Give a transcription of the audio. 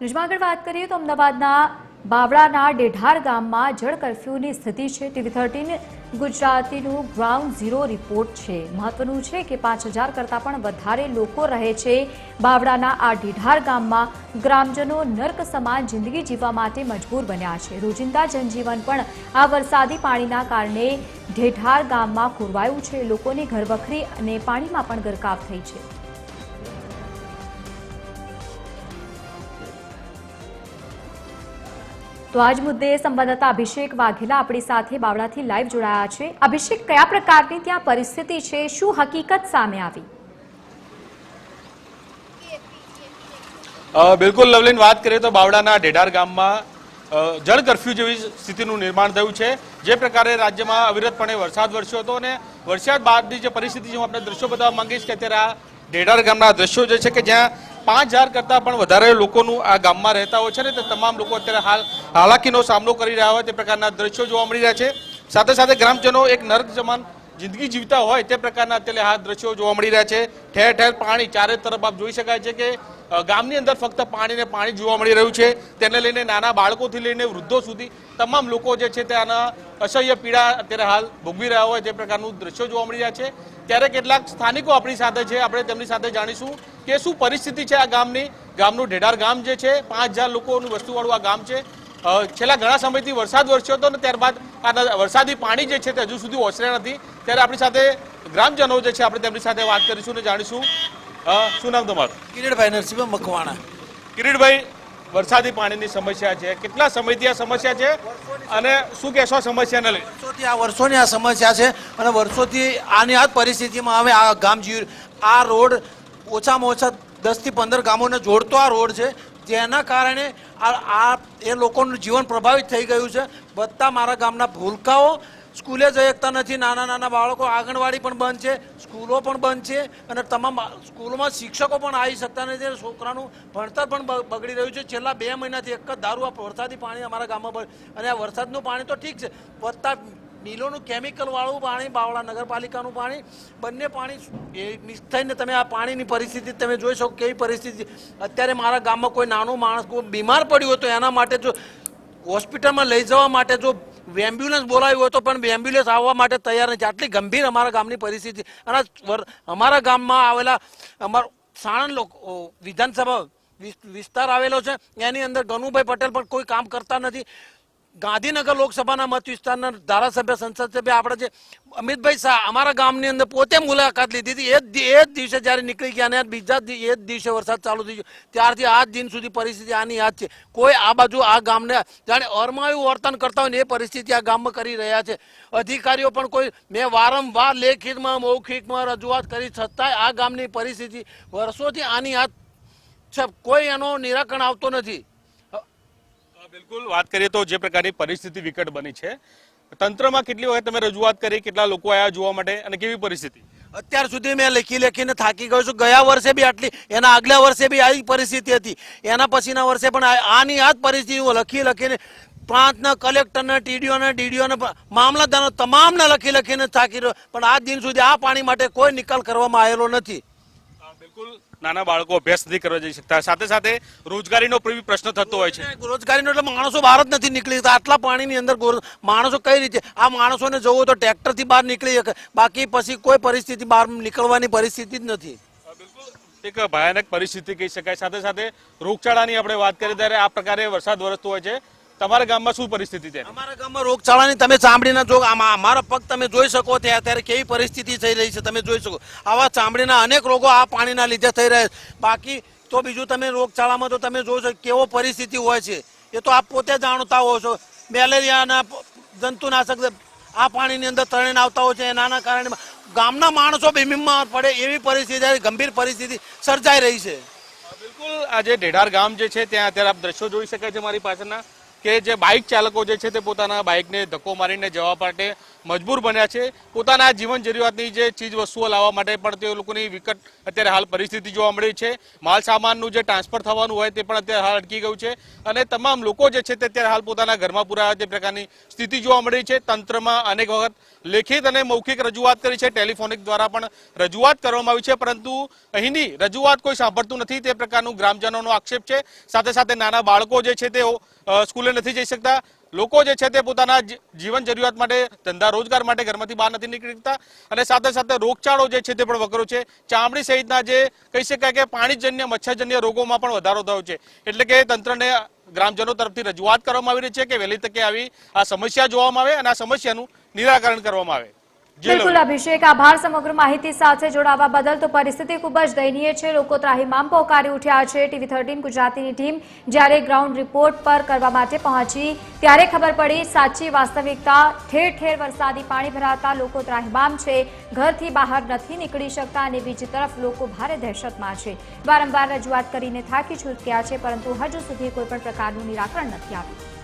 ન્યૂઝમાં આગળ વાત કરીએ તો અમદાવાદના બાવળાના ડેઢાર ગામમાં જળ કર્ફ્યુની સ્થિતિ છે. ટીવી થર્ટીન ગુજરાતીનું ગ્રાઉન્ડ ઝીરો રિપોર્ટ છે. મહત્વનું છે કે પાંચ હજાર કરતાં પણ વધારે લોકો રહે છે બાવળાના આ ઢેઢાર ગામમાં. ગ્રામજનો નર્ક સમાન જિંદગી જીવવા માટે મજબૂર બન્યા છે. રોજિંદા જનજીવન પણ આ વરસાદી પાણીના કારણે ઢેઢાર ગામમાં ખોરવાયું છે. લોકોની ઘરવખરી અને પાણીમાં પણ ગરકાવ થઈ છે. તો આજ મુદ્દે સંવાદદાતા અભિષેક વાઘેલા આપણી સાથે બાવળાથી લાઈવ જોડાયા છે. અભિષેક, કયા પ્રકારની ત્યાં પરિસ્થિતિ છે? શું હકીકત સામે આવી? બિલકુલ લવલીન વાત કરીએ તો બાવડાના ઢેઢાર ગામમાં જળ કરફ્યુ જેવી સ્થિતિનું નિર્માણ થયું છે. જે પ્રકારે રાજ્યમાં અવિરતપણે વરસાદ વરસ્યો હતો અને વરસાદ બાદની જે પરિસ્થિતિ છે, હું આપણે દ્રશ્યો બતાવવા માંગીશ કે અત્યારે આ ઢેઢાર ગામના દ્રશ્યો જે છે કે જ્યાં પાંચ હજાર કરતાં પણ વધારે લોકોનું આ ગામમાં રહેતા હોય છે ને, તે તમામ લોકો અત્યારે હાલ હાલાકીનો સામનો કરી રહ્યા હોય તે પ્રકારના દ્રશ્યો જોવા મળી રહ્યા છે. સાથે સાથે ગ્રામજનો એક નર્ક સમાન જિંદગી જીવતા હોય તે પ્રકારના અત્યારે આ દ્રશ્યો જોવા મળી રહ્યા છે. ઠેર ઠેર પાણી ચારે તરફ આપ જોઈ શકાય છે કે ગામની અંદર ફક્ત પાણી ને પાણી જોવા મળી રહ્યું છે. તેને લઈને નાના બાળકોથી લઈને વૃદ્ધો સુધી તમામ લોકો જે છે ત્યાંના અસહ્ય પીડા અત્યારે હાલ ભોગવી રહ્યા હોય તે પ્રકારનું દ્રશ્યો જોવા મળી રહ્યા છે. ત્યારે કેટલાક સ્થાનિકો આપણી સાથે છે, આપણે તેમની સાથે જાણીશું કે શું પરિસ્થિતિ છે આ ગામની. ગામનું ઢેઢાર ગામ જે છે, પાંચ હજાર લોકોનું વસ્તુવાળું આ ગામ છે. છેલ્લા ઘણા સમયથી વરસાદ વરસ્યો હતો ને ત્યારબાદ આ વરસાદી પાણી જે છે તે હજુ સુધી ઓસર્યા નથી. ત્યારે આપણી સાથે ગ્રામજનો જે છે આપણે તેમની સાથે વાત કરીશું ને જાણીશું. શું નામ તમારું? કિરીટભાઈ નરસિંહ મકવાણા. કિરીટભાઈ વરસાદી પાણીની સમસ્યા છે. કેટલા સમયથી આ સમસ્યા છે? અને શું કહેશો આ સમસ્યાને લઈ? વર્ષોથી આ વર્ષોની આ સમસ્યા છે અને વર્ષોથી આની આ પરિસ્થિતિમાં અમે આ ગામ જીવ આ રોડ ઓછામાં ઓછા દસથી પંદર ગામોને જોડતો આ રોડ છે. જેના કારણે આ આ એ લોકોનું જીવન પ્રભાવિત થઈ ગયું છે. બધા મારા ગામના ભૂલકાઓ સ્કૂલે જઈ શકતા નથી. નાના નાના બાળકો આંગણવાડી પણ બંધ છે, સ્કૂલો પણ બંધ છે અને તમામ સ્કૂલોમાં શિક્ષકો પણ આવી શકતા નથી અને છોકરાનું ભણતર પણ બગડી રહ્યું છે. છેલ્લા બે મહિનાથી એક જ દારૂ આ વરસાદી પાણી અમારા ગામમાં અને આ વરસાદનું પાણી તો ઠીક છે. વધતા મિલોનું કેમિકલવાળું પાણી, બાવળા નગરપાલિકાનું પાણી, બંને પાણી એ મિક્સ થઈને તમે આ પાણીની પરિસ્થિતિ તમે જોઈ શકો કેવી પરિસ્થિતિ. અત્યારે મારા ગામમાં કોઈ નાનું માણસ બીમાર પડ્યું હોય તો એના માટે જો હોસ્પિટલમાં લઈ જવા માટે જો એમ્બ્યુલન્સ બોલાવ્યું હોય તો પણ એમ્બ્યુલન્સ આવવા માટે તૈયાર નથી. આટલી ગંભીર અમારા ગામની પરિસ્થિતિ. અને અમારા ગામમાં આવેલા અમારા સાણંદ લોકો વિધાનસભા વિસ- વિસ્તાર આવેલો છે. એની અંદર ગનુભાઈ પટેલ પણ કોઈ કામ કરતા નથી. ગાંધીનગર લોકસભાના મત વિસ્તારના ધારાસભ્ય, સંસદ સભ્ય આપણે જે અમિતભાઈ શાહ અમારા ગામની અંદર પોતે મુલાકાત લીધી હતી. એ જ એ જ દિવસે જ્યારે નીકળી ગયા અને બીજા એ જ દિવસે વરસાદ ચાલુ થઈ ગયો. ત્યારથી આજ દિન સુધી પરિસ્થિતિ આની યાદ છે. કોઈ આ બાજુ આ ગામને જાણે અરમાયું વર્તન કરતા હોય ને એ પરિસ્થિતિ આ ગામમાં કરી રહ્યા છે. અધિકારીઓ પણ કોઈ મેં વારંવાર લેખિતમાં, મૌખિકમાં રજૂઆત કરી, છતાંય આ ગામની પરિસ્થિતિ વર્ષોથી આની યાદ છે. કોઈ એનો નિરાકરણ આવતો નથી. બિલકુલ. વાત કરીએ તો જે પ્રકારની પરિસ્થિતિ વિકટ બની છે, તંત્રમાં કેટલી વખત તમે રજૂઆત કરી, કેટલા લોકો આવ્યા જોવા માટે અને કેવી પરિસ્થિતિ? અત્યાર સુધી મેં લખી લખીને થાકી ગયો છું. ગયા વર્ષે બી આટલી, એના આગલા વર્ષે બી આવી પરિસ્થિતિ હતી. એના પછીના વર્ષે પણ આની આ જ પરિસ્થિતિ હું લખી લખીને પ્રાંતના કલેક્ટરને, ટીડીઓના, ડીડીઓને મામલતદારના તમામને લખી લખીને થાકી રહ્યો. પણ આજ દિન સુધી આ પાણી માટે કોઈ નિકાલ કરવામાં આવેલો નથી. બિલકુલ નાના બાળકો અભ્યાસ નથી કરવા જઈ શકતા. સાથે સાથે રોજગારીનો પ્રશ્ન થતો હોય છે. રોજગારીનો એટલે માણસો બહાર જ નથી નીકળી શકતા. આટલા પાણીની અંદર માણસો કઈ રીતે આ માણસોને જવું તો ટ્રેક્ટરથી બહાર નીકળી શકે. બાકી પછી કોઈ પરિસ્થિતિ બહાર નીકળવાની પરિસ્થિતિ જ નથી. એક ભયાનક પરિસ્થિતિ કહી શકાય. સાથે સાથે રોગચાળાની આપણે વાત કરીએ ત્યારે આ પ્રકારે વરસાદ વરસતો હોય છે. તમારા ગામમાં શું પરિસ્થિતિ છે? અમારા ગામમાં રોગચાળાની તમે ચામડીના જો અમારા પગ તમે જોઈ શકો તે અત્યારે કેવી પરિસ્થિતિ થઈ રહી છે તમે જોઈ શકો. આવા ચામડીના અનેક રોગો આ પાણીના લીધે થઈ રહ્યા છે. બાકી તો બીજું તમે રોગચાળામાં તો તમે જોઈ શકો કેવો પરિસ્થિતિ હોય છે. એ તો આપ પોતે જાણતા હો છો. મેલેરિયાના જંતુનાશક આ પાણીની અંદર તરણીને આવતા હોય છે એના કારણે ગામના માણસો બીમાર પડે એવી પરિસ્થિતિ ગંભીર પરિસ્થિતિ સર્જાઈ રહી છે. બિલકુલ આજે ઢેઢાર ગામ જે છે ત્યાં અત્યારે આપ દ્રશ્યો જોઈ શકાય છે મારી પાછળના કે જે બાઇક ચાલકો જે છે તે પોતાના બાઇકને ધક્કો મારીને જવા માટે મજબૂર બન્યા છે. પોતાના જીવન જરૂરિયાતની જે ચીજ વસ્તુઓ લાવવા માટે પણ તે લોકોની વિકટ અત્યારે હાલ પરિસ્થિતિ જોવા મળી છે. માલ સામાનનું જે ટ્રાન્સફર થવાનું હોય તે પણ અત્યારે હાલ અટકી ગયું છે અને તમામ લોકો જે છે તે અત્યારે હાલ પોતાના ઘરમાં પૂરા તે પ્રકારની સ્થિતિ જોવા મળી છે. તંત્રમાં અનેક વખત લેખિત અને મૌખિક રજૂઆત કરી છે. ટેલિફોનિક દ્વારા પણ રજૂઆત કરવામાં આવી છે. પરંતુ અહીંની રજૂઆત કોઈ સાંભળતું નથી. તે પ્રકારનું ગ્રામજનોનો આક્ષેપ છે. સાથે સાથે નાના બાળકો જે છે તે સ્કૂલે નથી જઈ શકતા. લોકો જે છે તે પોતાના જીવન જરૂરિયાત માટે, ધંધા રોજગાર માટે ઘરમાંથી બહાર નથી નીકળી શકતા. અને સાથે સાથે રોગચાળો જે છે તે પણ વકરો છે. ચામડી સહિતના જે કહી શકાય કે પાણીજન્ય, મચ્છરજન્ય રોગોમાં પણ વધારો થયો છે. એટલે કે તંત્રને ગ્રામજનો તરફથી રજૂઆત કરવામાં આવી રહી છે કે વહેલી તકે આવી આ સમસ્યા જોવામાં આવે અને આ સમસ્યાનું નિરાકરણ કરવામાં આવે. બિલકુલ અભિષેક આભાર સમગ્ર માહિતી સાથે જોડાવા બદલ તો પરિસ્થિતિ ખૂબ જ દયનીય છે. લોકો ત્રાહીમામ પોકારી ઉઠ્યા છે. ટીવી થર્ટીન ગુજરાતીની ટીમ જ્યારે ગ્રાઉન્ડ રિપોર્ટ પર કરવા માટે પહોંચી ત્યારે ખબર પડી સાચી વાસ્તવિકતા ઠેર ઠેર વરસાદી પાણી ભરાતા લોકો ત્રાહીમામ છે. ઘરથી બહાર નથી નીકળી શકતા અને બીજી તરફ લોકો ભારે દહેશતમાં છે. વારંવાર રજૂઆત કરીને થાકી છૂટ્યા છે પરંતુ હજુ સુધી કોઈ પણ પ્રકારનું નિરાકરણ નથી આવ્યું.